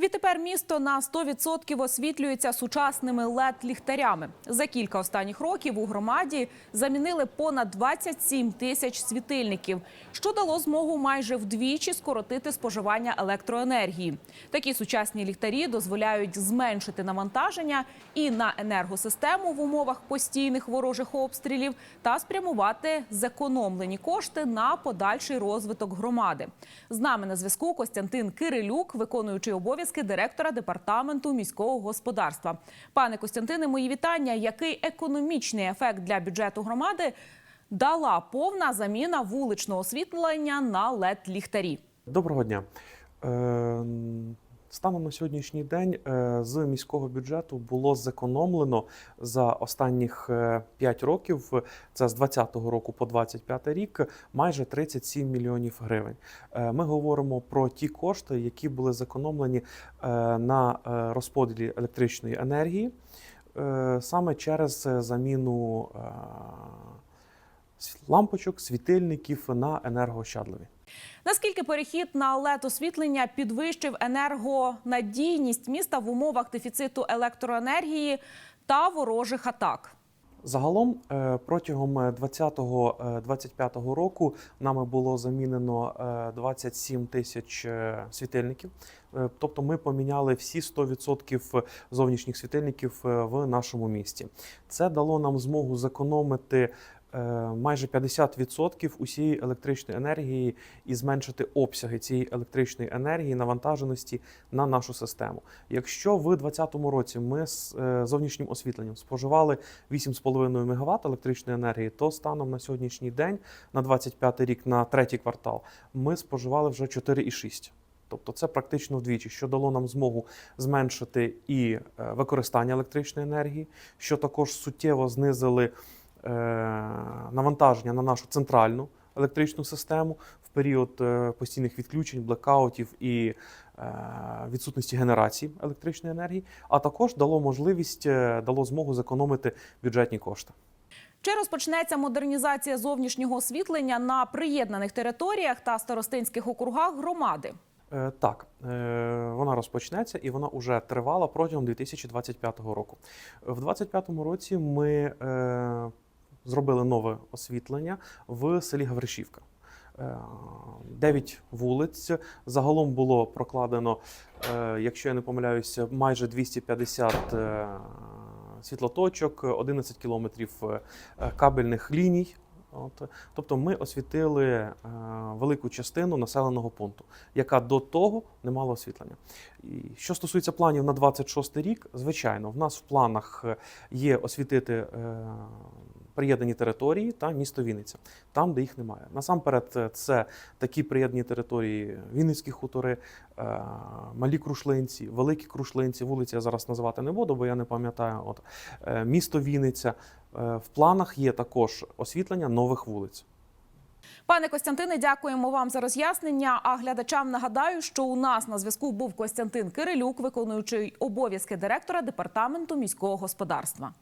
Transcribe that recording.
Відтепер місто на 100% освітлюється сучасними LED-ліхтарями. За кілька останніх років у громаді замінили понад 27 тисяч світильників, що дало змогу майже вдвічі скоротити споживання електроенергії. Такі сучасні ліхтарі дозволяють зменшити навантаження і на енергосистему в умовах постійних ворожих обстрілів та спрямувати зекономлені кошти на подальший розвиток громади. З нами на зв'язку Костянтин Кирилюк, виконуючий обов'язки директора департаменту міського господарства. Пане Костянтине, мої вітання. Який економічний ефект для бюджету громади дала повна заміна вуличного освітлення на led ліхтарі? Доброго дня. Е, Станом на сьогоднішній день е, з міського бюджету було зекономлено за останніх 5 років, це з 2020 року по 2025 рік, майже 37 мільйонів гривень. Е, Ми говоримо про ті кошти, які були зекономлені е, на е, розподілі електричної енергії, е, саме через е, заміну е, лампочок, світильників на енергоощадливі. Наскільки перехід на led освітлення підвищив енергонадійність міста в умовах дефіциту електроенергії та ворожих атак? Загалом е, протягом 2020-2025 року нами було замінено е, 27 тисяч е, світильників. Е, Тобто ми поміняли всі 100% зовнішніх світильників е, в нашому місті. Це дало нам змогу зекономити е, майже 50% усієї електричної енергії і зменшити обсяги цієї електричної енергії навантаженості на нашу систему. Якщо в 2020 році ми з е, зовнішнім освітленням споживали 8,5 МВт електричної енергії, то станом на сьогоднішній день, на 25 рік, на третій квартал, ми споживали вже 4,6. Тобто це практично вдвічі, що дало нам змогу зменшити і е, використання електричної енергії, що також суттєво знизили е, навантаження на нашу центральну електричну систему в період е, постійних відключень, блекаутів і е, відсутності генерації електричної енергії, а також дало можливість, е, дало змогу зекономити бюджетні кошти. Чи розпочнеться модернізація зовнішнього освітлення на приєднаних територіях та старостинських округах громади? Е, Так, е, вона розпочнеться і вона вже тривала протягом 2025 року. В 2025 році ми е, зробили нове освітлення в селі Гавришівка. Е, Дев'ять вулиць. Загалом було прокладено, е, якщо я не помиляюся, майже 250 е, світлоточок, 11 кілометрів кабельних ліній. От, тобто ми освітили велику частину населеного пункту, яка до того не мала освітлення. І що стосується планів на 26 рік, звичайно, в нас в планах є освітити приєднані території та місто Вінниця, там, де їх немає. Насамперед, е, це такі приєднані території Вінницькі хутори, е, малі крушлинці, великі крушлинці, вулиці я зараз називати не буду, бо я не пам'ятаю. От е, місто Вінниця. В планах є також освітлення нових вулиць. Пане Костянтине, дякуємо вам за роз'яснення. А глядачам нагадаю, що у нас на зв'язку був Костянтин Кирилюк, виконуючий обов'язки директора департаменту міського господарства.